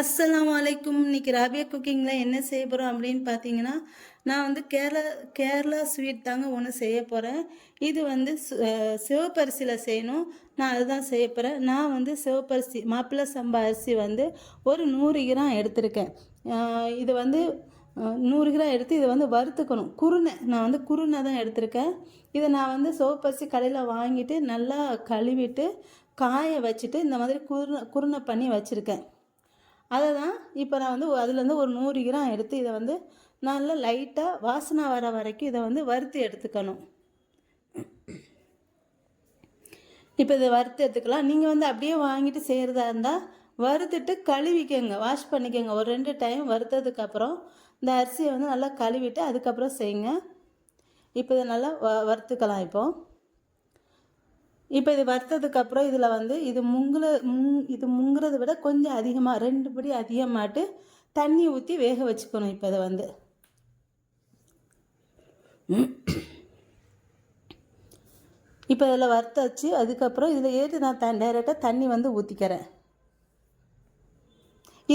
அஸ்லாம் வலைக்கும் இன்னைக்கு ராபியா குக்கிங்கில் என்ன செய்ய போகிறோம் அப்படின்னு பார்த்தீங்கன்னா நான் வந்து கேரளா கேரளா ஸ்வீட் தாங்க ஒன்று செய்ய போகிறேன் இது வந்து சிவப்பரிசியில் செய்யணும். நான் அதுதான் செய்ய போகிறேன் நான் வந்து சிவப்பரிசி மாப்பிள்ளை சம்பா அரிசி வந்து ஒரு நூறு கிராம் எடுத்திருக்கேன். இது வந்து நூறு கிராம் எடுத்து இதை வந்து வறுத்துக்கணும். குருணை நான் வந்து குருணை தான் எடுத்திருக்கேன். இதை நான் வந்து சிவப்பரிசி கடையில் வாங்கிட்டு நல்லா கழுவிட்டு காய வச்சுட்டு இந்த மாதிரி குருணை குருணை பண்ணி வச்சுருக்கேன். அதை தான் இப்போ நான் வந்து அதுலேருந்து ஒரு நூறு கிராம் எடுத்து இதை வந்து நல்லா லைட்டாக வாசனை வர வரைக்கும் இதை வந்து வறுத்து எடுத்துக்கணும். இப்போ இதை வறுத்து எடுத்துக்கலாம். நீங்கள் வந்து அப்படியே வாங்கிட்டு செய்கிறதா இருந்தால் வறுத்துட்டு கழுவிக்கங்க. வாஷ் பண்ணிக்கோங்க. ஒரு ரெண்டு டைம் வறுத்ததுக்கப்புறம் இந்த அரிசியை வந்து நல்லா கழுவிட்டு அதுக்கப்புறம் செய்யுங்க. இப்போ இதை நல்லா வ வறுத்துக்கலாம் இப்போது இப்போ இது வறுத்ததுக்கப்புறம் இதில் வந்து இது முங்குல முங் இது முங்குறதை விட கொஞ்சம் அதிகமாக ரெண்டு படி அதிகமாட்டு தண்ணி ஊற்றி வேக வச்சுக்கணும் இப்போ இதை வந்து. இப்போ இதில் வறுத்த வச்சு அதுக்கப்புறம் இதில் ஏற்றி நான் த டைரெக்டாக தண்ணி வந்து ஊற்றிக்கிறேன்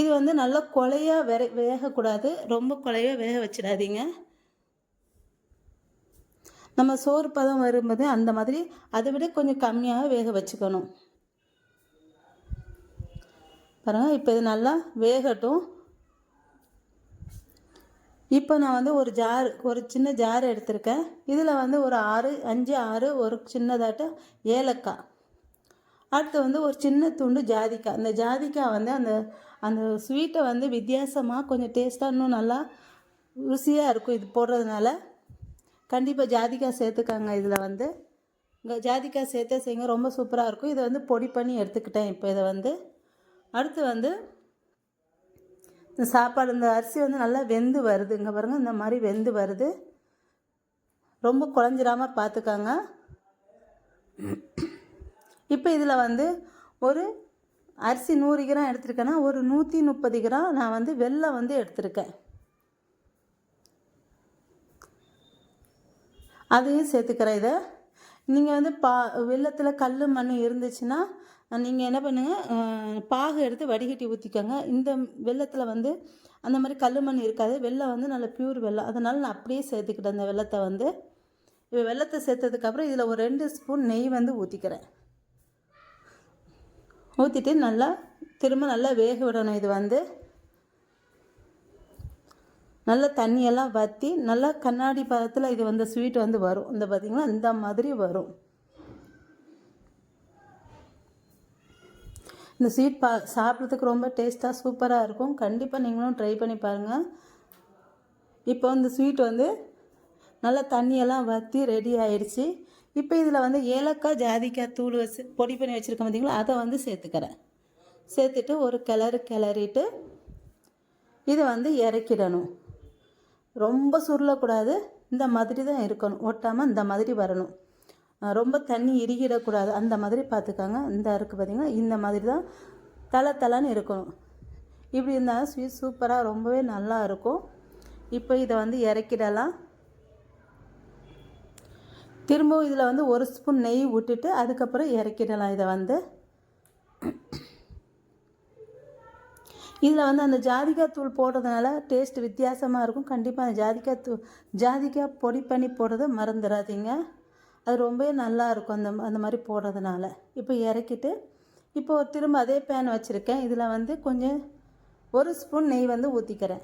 இது வந்து நல்லா கொலையாக வேற வேகக்கூடாது. ரொம்ப கொலையாக வேக வச்சிடாதீங்க. நம்ம சோறு பதம் வரும்போது அந்த மாதிரி அதை விட கொஞ்சம் கம்மியாக வேக வச்சுக்கணும். பாருங்கள் இப்போ இது நல்லா வேகட்டும். இப்போ நான் வந்து ஒரு ஜார் ஒரு சின்ன ஜார் எடுத்திருக்கேன். இதில் வந்து ஒரு ஆறு அஞ்சு ஆறு ஒரு சின்னதாட்ட ஏலக்காய். அடுத்து வந்து ஒரு சின்ன துண்டு ஜாதிக்காய். அந்த ஜாதிக்காய் வந்து அந்த அந்த ஸ்வீட்டை வந்து வித்தியாசமாக கொஞ்சம் டேஸ்ட்டாக இன்னும் நல்லா ருசியாக இருக்கும் இது போடுறதுனால. கண்டிப்பாக ஜாதிக்காய் சேர்த்துக்கோங்க இதில் வந்து. இங்கே ஜாதிக்காய் சேர்த்தே செய்யுங்க ரொம்ப சூப்பராக இருக்கும். இதை வந்து பொடி பண்ணி எடுத்துக்கிட்டேன் இப்போ இதை வந்து. அடுத்து வந்து இந்த சாப்பாடு இந்த அரிசி வந்து நல்லா வெந்து வருது. இங்கே பாருங்கள் இந்த மாதிரி வெந்து வருது. ரொம்ப குழஞ்சிடாமல் பார்த்துக்கோங்க. இப்போ இதில் வந்து ஒரு அரிசி நூறு கிராம் எடுத்திருக்கேன்னா ஒரு நூற்றி முப்பது கிராம் நான் வந்து வெள்ளம் வந்து எடுத்திருக்கேன். அதையும் சேர்த்துக்கிறேன் இதை. நீங்கள் வந்து பா வெள்ளத்தில் கல் மண் இருந்துச்சுன்னா நீங்கள் என்ன பண்ணுங்கள் பாகு எடுத்து வடிகட்டி ஊற்றிக்கோங்க இந்த வெள்ளத்தில் வந்து அந்த மாதிரி கல் மண் இருக்காது. வெள்ளம் வந்து நல்ல பியூர் வெள்ளம் அதனால் நான் அப்படியே சேர்த்துக்கிட்டேன் அந்த வெள்ளத்தை வந்து. இப்போ வெள்ளத்தை சேர்த்ததுக்கப்புறம் இதில் ஒரு ரெண்டு ஸ்பூன் நெய் வந்து ஊற்றிக்கிறேன் ஊற்றிட்டு நல்லா திரும்ப நல்லா வேக விடணும் இது வந்து. நல்லா தண்ணியெல்லாம் வற்றி நல்லா கண்ணாடி பதத்தில் இது வந்து ஸ்வீட் வந்து வரும். இந்த பார்த்திங்கன்னா இந்த மாதிரி வரும். இந்த ஸ்வீட் பா சாப்பிட்றதுக்கு ரொம்ப டேஸ்ட்டாக சூப்பராக இருக்கும். கண்டிப்பாக நீங்களும் ட்ரை பண்ணி பாருங்கள் இப்போ இந்த ஸ்வீட் வந்து நல்லா தண்ணியெல்லாம் வற்றி ரெடி ஆயிடுச்சு. இப்போ இதில் வந்து ஏலக்காய் ஜாதிக்காய் தூள் வச்சு பொடி பண்ணி வச்சுருக்கேன் பார்த்திங்களா அதை வந்து சேர்த்துக்கிறேன். சேர்த்துட்டு ஒரு கிளறு கிளறிட்டு இதை வந்து இறக்கிடணும். ரொம்ப சுருளக்கூடாது. இந்த மாதிரி தான் இருக்கணும். ஒட்டாமல் இந்த மாதிரி வரணும். ரொம்ப தண்ணி இறுகிடக்கூடாது. அந்த மாதிரி பார்த்துக்காங்க. இந்த இருக்குது பார்த்திங்கன்னா இந்த மாதிரி தான் தலை தலைன்னு இருக்கணும். இப்படி இருந்தால் ஸ்வீட் சூப்பராக ரொம்பவே நல்லா இருக்கும். இப்போ இதை வந்து இறக்கிடலாம். திரும்பவும் இதில் வந்து ஒரு ஸ்பூன் நெய் விட்டுட்டு அதுக்கப்புறம் இறக்கிடலாம் இதை வந்து. இதில் வந்து அந்த ஜாதிக்காய் தூள் போடுறதுனால டேஸ்ட் வித்தியாசமாக இருக்கும். கண்டிப்பாக அந்த ஜாதிக்காய் தூள் ஜாதிக்காய் பொடி பண்ணி போடுறத மறந்துடாதீங்க. அது ரொம்பவே நல்லாயிருக்கும் அந்த அந்த மாதிரி போடுறதுனால. இப்போ இறக்கிட்டு இப்போ திரும்ப அதே பேன் வச்சுருக்கேன். இதில் வந்து கொஞ்சம் ஒரு ஸ்பூன் நெய் வந்து ஊற்றிக்கிறேன்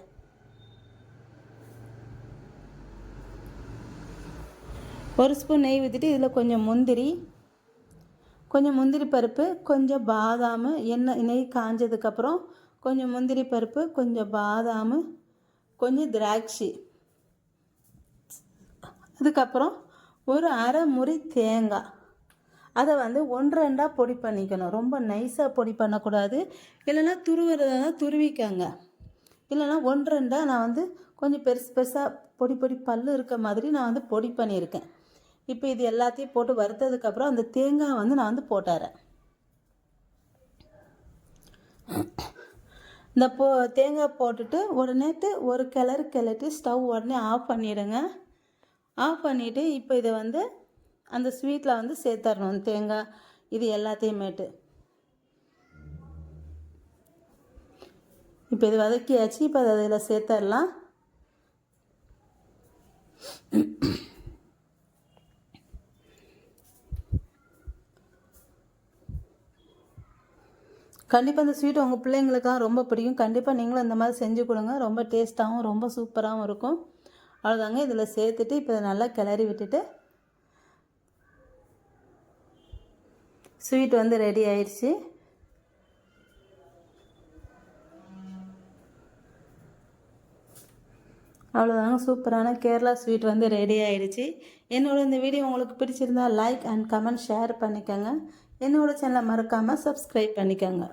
ஒரு ஸ்பூன் நெய் ஊற்றிட்டு இதில் கொஞ்சம் முந்திரி கொஞ்சம் முந்திரி பருப்பு கொஞ்சம் பாதாம் எண்ணெய் நெய் காஞ்சதுக்கப்புறம் கொஞ்சம் முந்திரி பருப்பு கொஞ்சம் பாதாம் கொஞ்சம் திராட்சை. அதுக்கப்புறம் ஒரு அரை முறி தேங்காய். அதை வந்து ஒன்று ரெண்டாக பொடி பண்ணிக்கணும். ரொம்ப நைஸாக பொடி பண்ணக்கூடாது. இல்லைன்னா துருவுறதுனா துருவிக்கங்க. இல்லைன்னா ஒன்று ரெண்டாக நான் வந்து கொஞ்சம் பெருசு பெருசாக பொடி பொடி பல் இருக்க மாதிரி நான் வந்து பொடி பண்ணியிருக்கேன். இப்போ இது எல்லாத்தையும் போட்டு வறுத்ததுக்கப்புறம் அந்த தேங்காய் வந்து நான் வந்து போட்டாரேன் இந்த போ தேங்காய் போட்டுட்டு உடனேட்டு ஒரு கிளறு கிளட்டி ஸ்டவ் உடனே ஆஃப் பண்ணிடுங்க. ஆஃப் பண்ணிவிட்டு இப்போ இதை வந்து அந்த ஸ்வீட்டில் வந்து சேர்த்தரணும் தேங்காய். இது எல்லாத்தையுமேட்டு. இப்போ இது வதக்கியாச்சு இப்போ அதை அதில் சேர்த்துடலாம் கண்டிப்பாக இந்த ஸ்வீட் உங்கள் பிள்ளைங்களுக்கெல்லாம் ரொம்ப பிடிக்கும். கண்டிப்பாக நீங்களும் இந்த மாதிரி செஞ்சு கொடுங்க. ரொம்ப டேஸ்ட்டாகவும் ரொம்ப சூப்பராகவும் இருக்கும். அவ்வளோதாங்க இதில் சேர்த்துட்டு இப்போ நல்லா கிளறி விட்டுட்டு ஸ்வீட் வந்து ரெடி ஆயிடுச்சு. அவ்வளோதாங்க சூப்பரான கேரளா ஸ்வீட் வந்து ரெடி ஆயிடுச்சு. என்னோட இந்த வீடியோ உங்களுக்கு பிடிச்சிருந்தா லைக் அண்ட் கமெண்ட் ஷேர் பண்ணிக்கோங்க. என்னோட சேனலை மறக்காமல் சப்ஸ்கிரைப் பண்ணிக்கோங்க